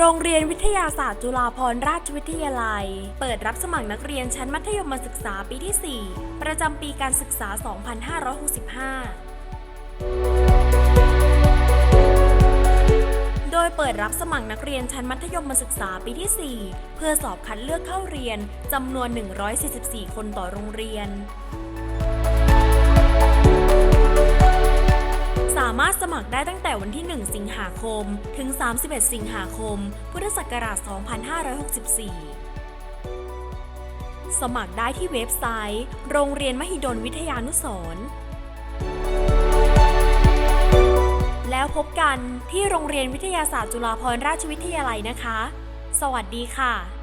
โรงเรียนวิทยาศาสตร์จุฬาภรณราชวิทยาลัย เปิดรับสมัครนักเรียนชั้นมัธยมศึกษาปีที่ 4 ประจำปีการศึกษา 2565 โดยเปิดรับสมัครนักเรียนชั้นมัธยมศึกษาปีที่ 4 เพื่อสอบคัดเลือกเข้าเรียนจำนวน 144 คนต่อโรงเรียน สามารถสมัครได้ตั้งแต่วันที่ 1 สิงหาคม ถึง 31 สิงหาคม พุทธศักราช 2564 สมัครได้ที่เว็บไซต์ โรงเรียนมหิดลวิทยานุสรณ์แล้วพบกันที่โรงเรียนวิทยาศาสตร์จุฬาภรณราชวิทยาลัยนะคะ สวัสดีค่ะ